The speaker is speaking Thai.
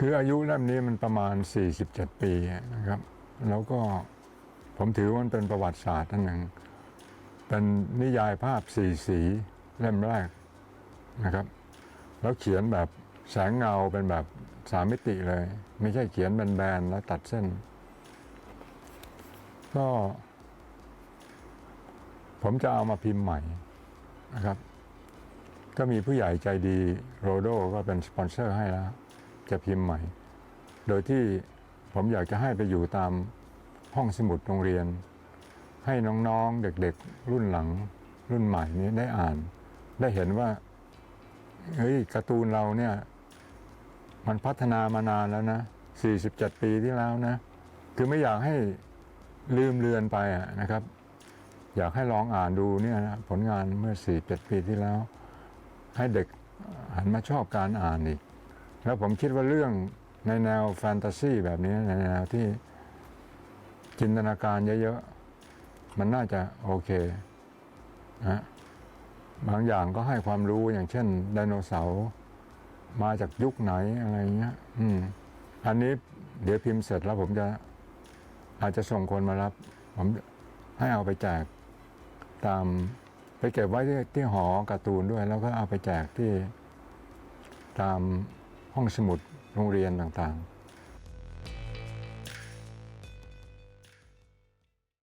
คืออายุเล่มนี้มันประมาณ 47 ปีนะครับ แล้วก็ผมถือว่ามันเป็นประวัติศาสตร์ท่านหนึ่ง เป็นนิยายภาพสีสีเล่มแรกนะครับ แล้วเขียนแบบแสงเงาเป็นแบบสามมิติเลย ไม่ใช่เขียนแบนๆแล้วตัดเส้น ก็ ผมจะเอามาพิมพ์ใหม่นะครับ ก็มีผู้ใหญ่ใจดีโรโดก็เป็นสปอนเซอร์ให้แล้ว จะพิมพ์ใหม่ โดยที่ผมอยากจะให้ไปอยู่ตามห้องสมุดโรงเรียน ให้น้องๆเด็กๆ รุ่นหลัง รุ่นใหม่นี้ได้อ่าน ได้เห็นว่าเฮ้ยการ์ตูนเราเนี่ย มันพัฒนามานานแล้วนะ47 ปีที่แล้วนะ คือไม่อยากให้ลืมเลือนไปนะครับ อยากให้ลองอ่านดูเนี่ยนะผลงานเมื่อ 47 ปีที่แล้ว ให้เด็กหันมาชอบการอ่านอีก แล้วผมคิดว่าเรื่องในแนวแฟนตาซีแบบนี้ในแนวที่จินตนาการเยอะๆ มันน่าจะโอเคนะบางอย่างก็ให้ความรู้อย่างเช่นไดโนเสาร์มาจากยุคไหนอะไรเงี้ย อืม อันนี้เดี๋ยวพิมพ์เสร็จแล้วผมจะอาจจะส่งคนมารับ ผมให้เอาไปแจกตามไปเก็บไว้ที่ที่หอการ์ตูนด้วย แล้วก็เอาไปแจกที่ตาม ห้องสมุดโรงเรียนต่าง